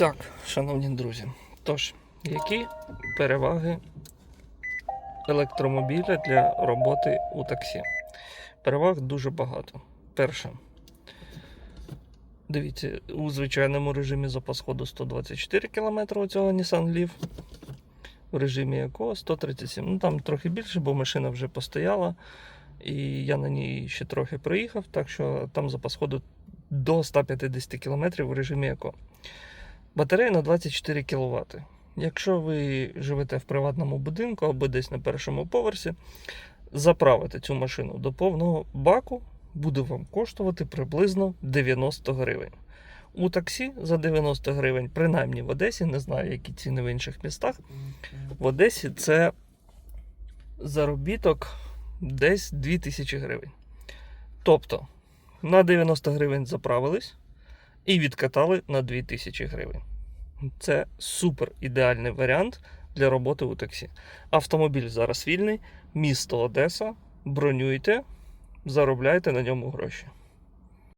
Так, шановні друзі, тож, які переваги електромобіля для роботи у таксі? Переваг дуже багато. Перше. Дивіться, у звичайному режимі запас ходу 124 км у цього Nissan Leaf. В режимі якого 137. Ну там трохи більше, бо машина вже постояла. І я на ній ще трохи проїхав, так що там запас ходу до 150 км в режимі якого. Батарея на 24 кВт. Якщо ви живете в приватному будинку або десь на першому поверсі, заправити цю машину до повного баку буде вам коштувати приблизно 90 гривень. У таксі за 90 гривень, принаймні в Одесі, не знаю, які ціни в інших містах. В Одесі це заробіток десь 2000 гривень. Тобто на 90 гривень заправились і відкатали на 2000 гривень. Це супер ідеальний варіант для роботи у таксі. Автомобіль зараз вільний, місто Одеса. Бронюйте, заробляйте на ньому гроші.